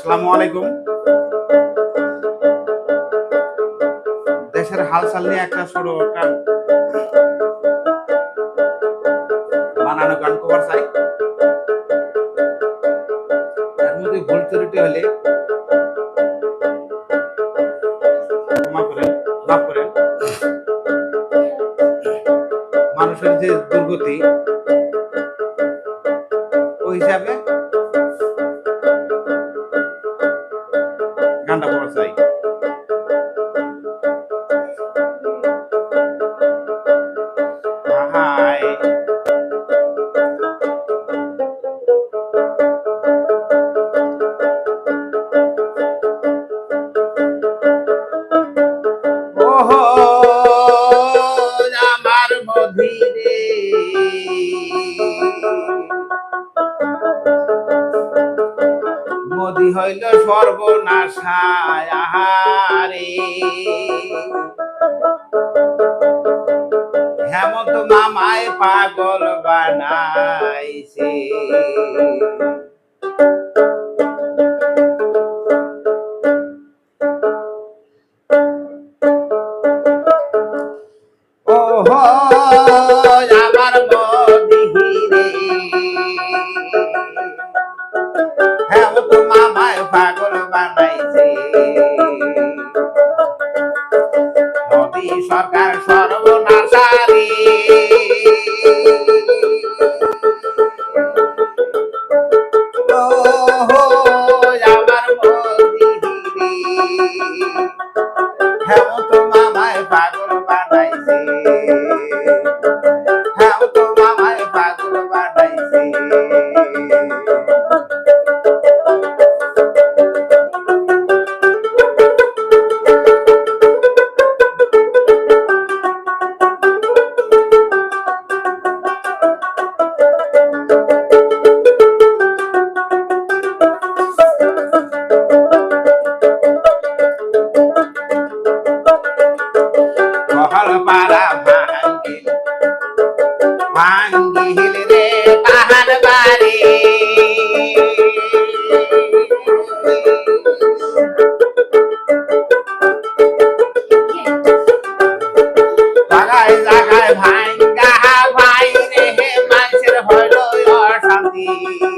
আসসালামু আলাইকুম। দেশের হালচাল নিয়ে একটা ছোট একটা বানানো গান কভার চাই। এর মধ্যে ভুল ত্রুটি হলে মানুষের যে দুর্গতি, ওই হিসাবে গানটা পড়া চাই আমার মধিরে। মদি হইল সর্বনাশায় আহারে। হেমন্ত মামায় পাগল বানাইছে। Thank you. মানুষের